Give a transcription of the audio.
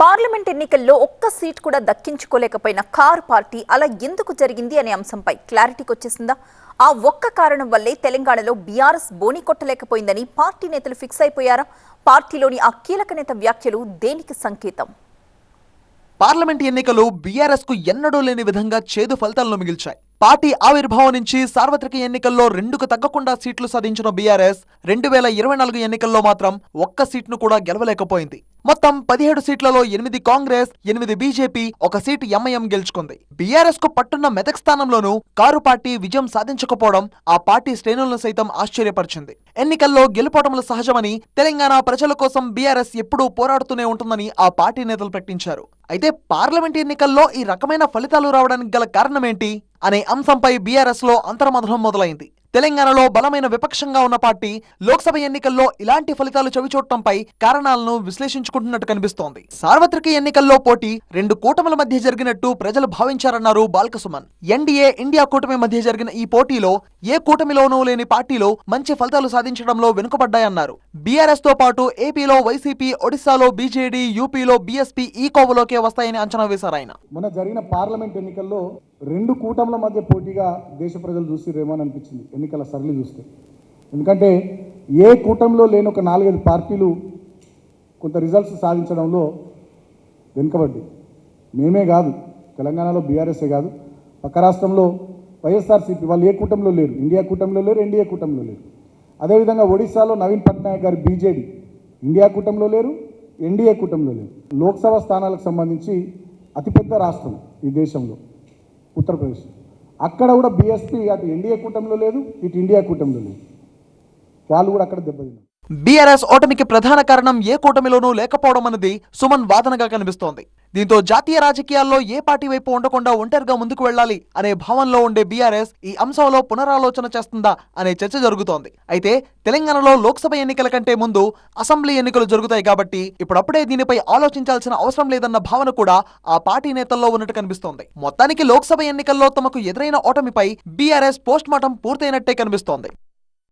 Parliament ఎన్నికల్లో ఒక్క seat కూడా దక్కించుకోలేకపోయిన కారు పార్టీ అలా ఎందుకు జరిగింది అనే అంశంపై క్లారిటీకి వచ్చేసిందా ఆ ఒక్క కారణం వల్లే తెలంగాణలో బీఆర్ఎస్ బోని కొట్టలేకపోయిందని పార్టీ నేతలు ఫిక్స్ అయిపోయారా? పార్టీలోని ఆ కీలక నేత వ్యాఖ్యలు దేనికి సంకేతం? పార్లమెంట్ ఎన్నికలు బీఆర్ఎస్కు ఎన్నడూ లేని విధంగా చేదు ఫలితాలను మిగిల్చాయి. పార్టీ ఆవిర్భావం నుంచి సార్వత్రిక ఎన్నికల్లో రెండుకు తగ్గకుండా సీట్లు సాధించిన బీఆర్ఎస్ రెండు వేల ఇరవై నాలుగు ఎన్నికల్లో మాత్రం ఒక్క సీట్ను కూడా గెలవలేకపోయింది. మొత్తం పదిహేడు సీట్లలో ఎనిమిది కాంగ్రెస్ ఎనిమిది బీజేపీ ఒక సీటు ఎంఐఎం గెలుచుకుంది. బీఆర్ఎస్కు పట్టున్న మెదక్ స్థానంలోనూ కారు పార్టీ విజయం సాధించకపోవడం ఆ పార్టీ శ్రేణులను సైతం ఆశ్చర్యపరిచింది. ఎన్నికల్లో గెలుపోటములు సహజమని తెలంగాణ ప్రజల కోసం బీఆర్ఎస్ ఎప్పుడూ పోరాడుతూనే ఉంటుందని ఆ పార్టీ నేతలు ప్రకటించారు. అయితే పార్లమెంట్ ఎన్నికల్లో ఈ రకమైన ఫలితాలు రావడానికి గల కారణమేంటి అనే అంశంపై బీఆర్ఎస్లో అంతర్మథనం మొదలైంది. తెలంగాణలో బలమైన విపక్షంగా ఉన్న పార్టీ లోక్సభ ఎన్నికల్లో ఇలాంటి ఫలితాలు చవిచూడటంపై కారణాలను విశ్లేషించుకుంటున్నట్టు కనిపిస్తోంది. సార్వత్రిక ఎన్నికల్లో పోటీ రెండు కూటముల మధ్య జరిగినట్టు ప్రజలు భావించారన్నారు బాల్కసుమన్. ఎన్డీఏ ఇండియా కూటమి మధ్య జరిగిన ఈ పోటీలో ఏ కూటమిలోనూ లేని పార్టీలో మంచి ఫలితాలు సాధించడంలో వెనుకబడ్డాయన్నారు. బీఆర్ఎస్తో పాటు ఏపీలో వైసీపీ ఒడిశాలో బీజేడీ యూపీలో బీఎస్పీ ఈ కోవలోకే వస్తాయని అంచనా వేశారు ఆయన మొన్న జరిగిన పార్లమెంట్ ఎన్నికల్లో రెండు కూటముల మధ్య పోటీగా దేశ ప్రజలు చూసిరేమో అని అనిపించింది ఎన్నికల సరళి చూస్తే. ఎందుకంటే ఏ కూటమిలో లేని ఒక నాలుగైదు పార్టీలు కొంత రిజల్ట్స్ సాధించడంలో వెనుకబడ్డాయి. మేమే కాదు తెలంగాణలో బీఆర్ఎస్ఏ కాదు పక్క రాష్ట్రంలో వైఎస్ఆర్సీపీ వాళ్ళు ఏ కూటమిలో లేరు ఇండియా కూటమిలో లేరు ఎన్డీఏ కూటమిలో లేరు. అదేవిధంగా ఒడిశాలో నవీన్ పట్నాయక్ గారి బీజేడీ ఇండియా కూటమిలో లేరు ఎన్డీఏ కూటమిలో లేరు. లోక్సభ స్థానాలకు సంబంధించి అతిపెద్ద రాష్ట్రం ఈ దేశంలో. ఉత్తరప్రదేశ్. అక్కడ కూడా బీఎస్పీ అటు ఎన్డీఏ కూటమిలో లేదు ఇటు ఇండియా కూటమిలో లేదు. వాళ్ళు కూడా అక్కడ దెబ్బతిన్నారు బీఆర్ఎస్ ఓటమికి ప్రధాన కారణం ఏ కూటమిలోనూ లేకపోవడం అనేది సుమన్ వాదనగా కనిపిస్తోంది. దీంతో జాతీయ రాజకీయాల్లో ఏ పార్టీ వైపు ఉండకుండా ఒంటరిగా ముందుకు వెళ్ళాలి అనే భావనలో ఉండే బీఆర్ఎస్ ఈ అంశంలో పునరాలోచన చేస్తుందా అనే చర్చ జరుగుతోంది. అయితే తెలంగాణలో లోక్సభ ఎన్నికల కంటే ముందు అసెంబ్లీ ఎన్నికలు జరుగుతాయి కాబట్టి ఇప్పుడప్పుడే దీనిపై ఆలోచించాల్సిన అవసరం లేదన్న భావన కూడా ఆ పార్టీ నేతల్లో ఉన్నట్టు కనిపిస్తోంది. మొత్తానికి లోక్సభ ఎన్నికల్లో తమకు ఎదురైన ఓటమిపై బీఆర్ఎస్ పోస్ట్ మార్టం పూర్తయినట్టే కనిపిస్తోంది.